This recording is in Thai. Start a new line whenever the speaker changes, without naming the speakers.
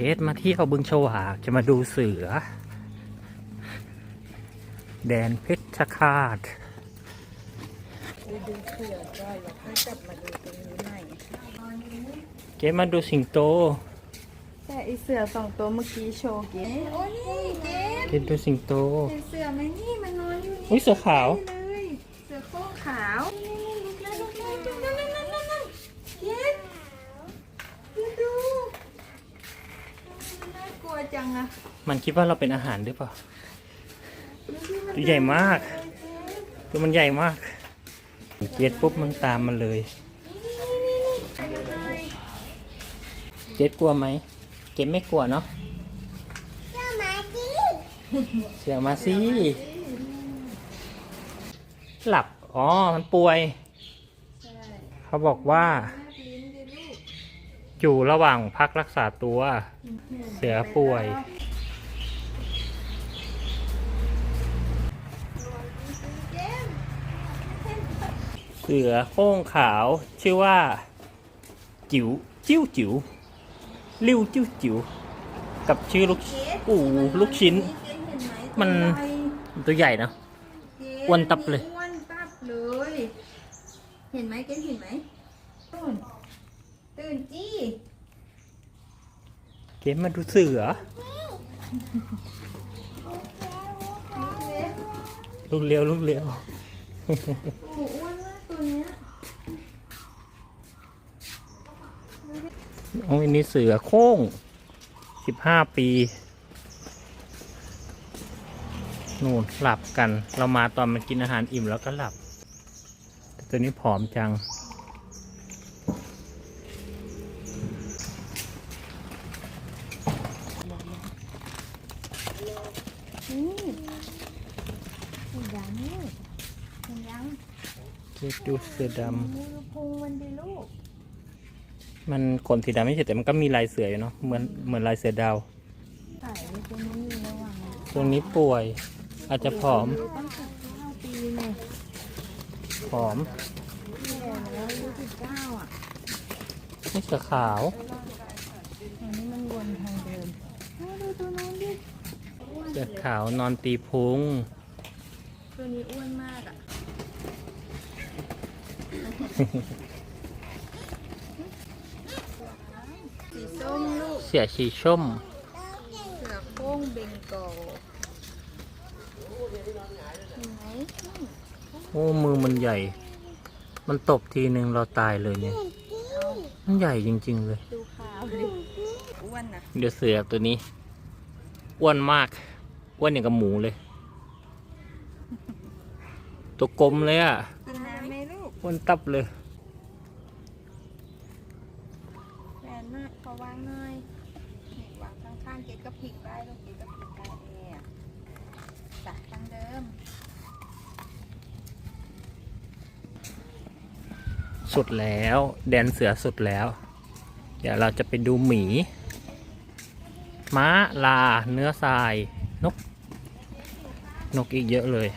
กตมาเที่ยวบึงฉวากจะมาดูเสือ แดนเพชรฆาต
ดูดูเสือก่อนแล้วค่อยกลับมาดูตรงนี้ใหม่
เกตมาดูสิงโต
แต่ไอเสือสองตัวเมื่อกี้โชว์เก๋โอ้นี่เก๋
เกตดูสิงโต
เห็นเสือไหมนี่มันนอนอยู่นี่
อุ้ยเสือขาวั
งอะ
มันคิดว่าเราเป็นอาหารหรือเปล่า ตัวใหญ่มาก ตัวมันใหญ่มากเกตปุ๊บมันตามมันเลย
เลย
เกลัวไหมเกตไม่กลัวเนาะ เสือมาสิหลับ อ๋อ มันป่วย เขาบอกว่า อยู่ระหว่างพักรักษาตัว เสือป่วย
เจมส์
เสือโคร่งขาวชื่อว่า จิ๋วจิ้วจิ๋วริ้วจิ้วจิ๋วกับชื่อลูกอู่ลูกชิ้น มันตัวใหญ่นะอ้วนตับเลย
อ้วนตับเลยเห็นไหมเกนเห็นไหม ตื่นตื่นจี้
เกมมาดูเสือ
ลูกเล็ก
ลูกเร็วลูกเร็ว
โอ้โหอ้วนมากตัวเนี้ย
โอ้ยนี่เสือโคร่งสิบห้าปีนู่นหลับกัน เรามาตอนมันกินอาหารอิ่มแล้วก็หลับ แต่ตัวนี้ผอมจัง
นี่เห็นยังนี่เห็นยัง
เกดูเสือด
มือพุงมันดิลูกำ
มันขนสีดำไม่ใช่แต่มันก็มีลายเสืออยู่เนาะเหมือนเหมือนลายเสือดาว
ใส่ไว้ตรงนี้อยู่ระหว่างนี้
ตรงนี้ป่วย อาจจะผอม
ตั้งสิบเก้าปีเนี่ย
ผอม
แย่แล้วอายุสิบเก้าอะ
นี่เสือขาว
อันนี้มันวนทางเดินเอาดูตัวน้องดิ
เสือขาวนอนตีพุง
ตัวนี้อ้วนมากอะ สีส้มลูก
เสือชีช่ม
เสือโคร่งเบงกอลเห็นไหม
โอ้มือมันใหญ่ มันตบทีนึงเราตายเลยเนี่ย มันใหญ่จริง ๆ เลย
ดูขาวดิอ้วนนะ
เดี๋ยวเสือตัวนี้อ้วนมาก อ้วนอย่างกับหมูเลย ตัวกลมเลยอะ
กินน้ำไหมลูก
อ้วนตับเลย
แฟนมากขอวางหน่อยนี่วางข้างๆเกดก็พลิกได้ลูกเกดก็พลิกได้เนี่ยจัดทางเดิม
สุดแล้ว แดนเสือสุดแล้ว เดี๋ยวเราจะไปดูหมี ม้าลา เนื้อทราย นก นกอีกเยอะเลย